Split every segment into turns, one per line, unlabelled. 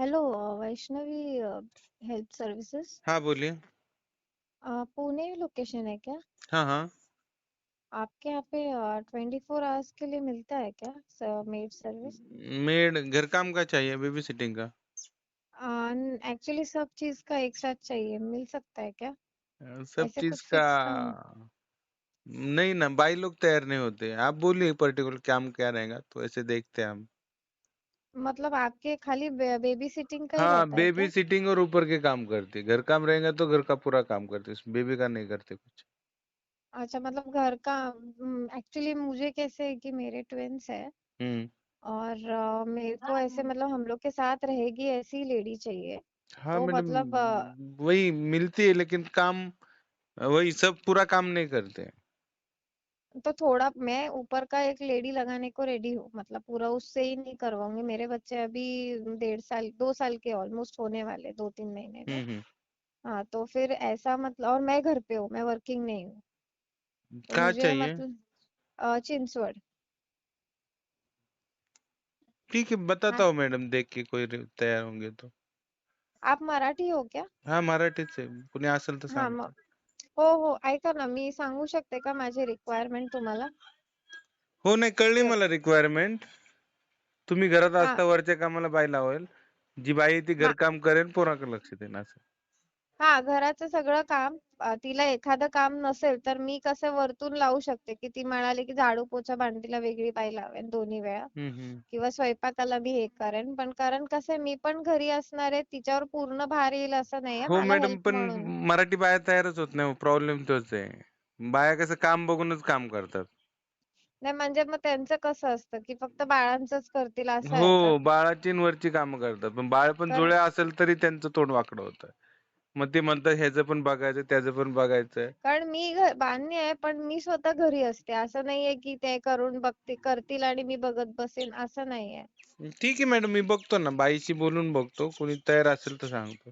Hello Vaishnavi help services.
हाँ बोलिए।
Pune location है क्या?
हाँ हाँ।
आपके यहाँ पे ट्वेंटी फोर आवर्स के लिए मिलता है क्या मेड सर्विस?
मेड घर काम का चाहिए बेबी सिटिंग का?
एक्चुअली सब चीज़ का एक साथ चाहिए मिल सकता है क्या?
अ, सब
ऐसे
चीज़
कुछ
का
फिक्स टाइम
नहीं ना भाई लोग तैयार नहीं होते आप बोलिए पर्टिकुलर काम क्या रहेगा तो ऐसे देखते हैं हम।
मतलब आपके खाली बेबी सिटिंग का ही
हाँ
रहता है
बेबी
क्या?
सिटिंग और ऊपर के काम करते घर काम रहेगा तो घर का पूरा काम करते बेबी का नहीं करते कुछ।
अच्छा मतलब घर का एक्चुअली मुझे कैसे है कि मेरे ट्विंस है
हम्म
और अ, मेरे को ऐसे मतलब हम लोग के साथ रहेगी ऐसी लेडी चाहिए।
हाँ
तो मतलब अ,
वही मिलती है लेकिन काम वही सब पूरा काम नहीं करते।
तो थोड़ा मैं ऊपर का एक लेडी लगाने को रेडी हूँ मतलब पूरा उससे ही नहीं करवाऊँगी। मेरे बच्चे अभी डेढ़ साल दो साल के ऑलमोस्ट होने वाले दो तीन महीने में।
हम्म
हाँ। तो फिर ऐसा मतलब और मैं घर पे हूँ मैं वर्किंग नहीं हूँ। तो
कहाँ
मुझे
चाहिए?
मतलब अ, चिंचवड।
ठीक है बताता
हाँ
हूँ मैडम देख के कोई रे- तयार होंगे तो।
आप मराठी हो क्या?
हा मराठीच आहे कुणी असेल तर
हा मग
सांगतो
हो हो. ऐका ना मी सांगू शकते का माझी रिक्वायरमेंट तुम्हाला?
हो नाही कळली मला रिक्वायरमेंट तुम्ही घरात असता वरच्या कामाला बाई लावेल. जी बाई ती
हा.
घरकाम करेल पोराकडे लक्ष असं.
हा घराचं सगळं काम अ, तिला एखादं काम नसेल तर मी कसं वरतून लावू शकते? की ती म्हणाली की झाडू पोछा भांडीला वेगळी बाई लावेन दोन्ही वेळा. किंवा स्वयंपाकाला मी हे करेन. पण कारण कसं आहे मी पण घरी असणार आहे तिच्यावर पूर्ण भार येईल असं नाहीये
हो
मला
मॅडम
हेल्प
पण
म्हणून.
मराठी बाया तयारच होत नाही प्रॉब्लेम तोच आहे. बाया कसं काम बघूनच काम करतात.
नाही म्हणजे मग त्यांचं कसं असतं की फक्त बाळांचंच करतील असं आहे का
हो बाळाची न वरची कामं करतात. पण बाळ पण
कारण
जुळ्या असेल तरी त्यांचं तोंड वाकडं होतं. मग ते म्हणतात ह्याचं पण बघायचं त्याचं पण बघायचं.
कारण मी घ- मान्य आहे पण मी स्वतः घरी असते. असं नाहीये की ते करून बघते करतील आणि मी बघत बसेन असं नाहीये
ठीक आहे मॅडम मी बघतो ना. बाईशी बोलून बघतो. कोणी तयार असेल तर सांगतो.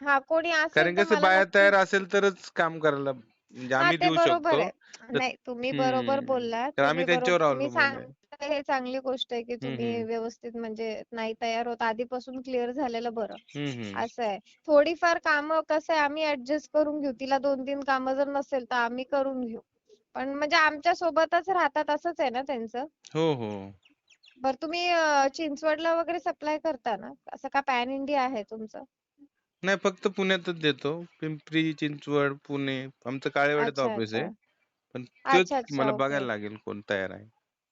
हा कोणी
कारण
असेल तर
कसं
मला
बाया
नक्की
तयार असेल तरच काम करायला म्हणजे
हा
आम्ही
ते
देऊ
बरोबर
शकतो.
आहे.
तर
नाही तुम्ही बरोबर बोललात
तर आम्ही
तुम्ही
त्यांच्यावर
तुम्ही
अवलंबून आहे.
सांगताय हे चांगली गोष्ट आहे की तुम्ही
हम्म
व्यवस्थित म्हणजे नाही तयार होत. आधीपासून क्लिअर झालेलं बरं.
हम्म हम्म
असं आहे. थोडीफार कामं कसं आहे आम्ही ऍडजस्ट करून घेऊ. तिला दोन तीन कामं जर नसेल तर आम्ही करून घेऊ. पण म्हणजे आमच्या सोबतच राहतात असंच आहे ना त्यांचं?
हो हो.
बरं तुम्ही अं, चिंचवडला वगैरे सप्लाय करता ना? असं का पॅन इंडिया आहे तुमचं?
नाही फक्त पुण्यातच देतो. पिंपरी चिंचवड पुणे. आमचं काळेवाड्यात
अच्छा
ऑफिस आहे.
अच्छा.
पण
अच्छा
तोच
अच्छा
मला
ओके.
बघायला लागेल कोण तयार आहे.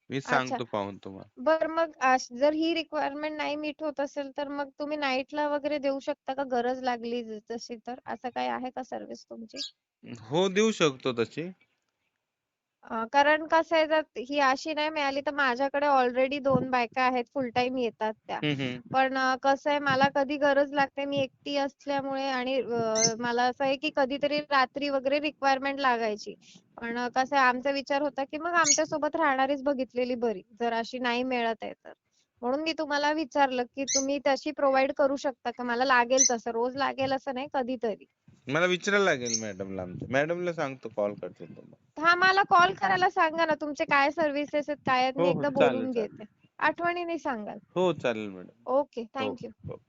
मी
अच्छा.
सांगतो पाहून तुम्हाला.
बर मग अश- जर ही रिक्वायरमेंट नाही मीट होत असेल तर मग तुम्ही नाईटला वगैरे देऊ शकता का? गरज लागली ज- तशी तर? असं काही आहे का सर्व्हिस तुमची?
हो देऊ शकतो तशी.
कारण कसं आहे जर ही अशी नाही मिळाली तर माझ्याकडे ऑलरेडी दोन बायका आहेत फुल टाइम येतात त्या.
हम्म हम्म
पण अं, कसं आहे मला कधी गरज लागते मी एकटी असल्यामुळे आणि अं, मला असं आहे की कधीतरी रात्री वगैरे रिक्वायरमेंट लागायची. पण अं, कसं आहे आमचा विचार होता की मग आमच्यासोबत राहणारीच बघितलेली बरी जर अशी नाही मिळत आहे तर. म्हणून मी तुम्हाला विचारलं की तुम्ही तशी प्रोव्हाइड करू शकता का? मला लागेल तसं रोज लागेल असं नाही कधीतरी.
मला विचारायला लागेल मॅडमला आमच्या मॅडमला सांगतो कॉल करते तुम्हाला.
हा मला कॉल करायला सांगा ना तुमचे काय सर्व्हिसेस आहेत काय आहेत मी
हो हो
एकदा
चालेल
बोलून
चालेल.
घेते. आठवणीने सांगाल.
हो चालेल मॅडम.
ओके
हो
थँक्यू
हो.